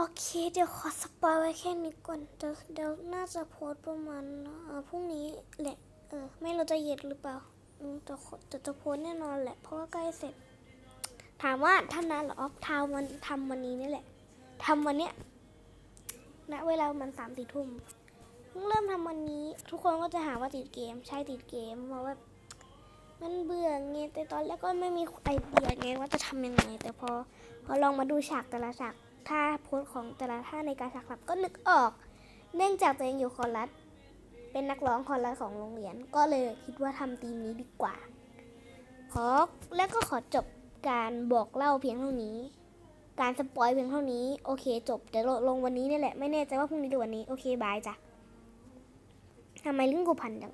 โอเค เดี๋ยวขอสปอยไว้แค่นี้ก่อนเดี๋ยวเดี๋ยวน่าจะโพสประมาณเออพรุ่งนี้แหละ เออ ไม่เรู้จะเย็นหรือเปล่าอืมแต่แต่จะโพสแน่นอนแหละ เพราะว่าใกล้เสร็จ ถามว่าทำนานหรอออฟทำวันทำวันนี้นี่แหละทำวันเนี้ยณเวลามันสามสี่ทุ่มเพิ่งเริ่มทำวันนี้ ทุกคนก็จะหาว่าติดเกม ใช่ติดเกม เพราะว่ามันเบื่อไงแต่ตอนแรกก็ไม่มีไอเดียไงว่าจะทำยังไง แต่พอพอลองมาดูฉากแต่ละฉาก ท่าโพสของแต่ละท่าในการฉากหลับก็นึกออก เนื่องจากตัวเองอยู่คอรัสเป็นนักร้องคอรัสของโรงเรียน ก็เลยคิดว่าทำทีมนี้ดีกว่า ขอแล้วก็ขอจบการบอกเล่าเพียงเท่านี้ การสปอยเพียงเท่านี้ โอเค จบเดี๋ยวลงวันนี้นี่แหละ ไม่แน่ใจว่าพรุ่งนี้หรือวันนี้ โอเค บายจ้ะทำไมลิ้นกูพันจัง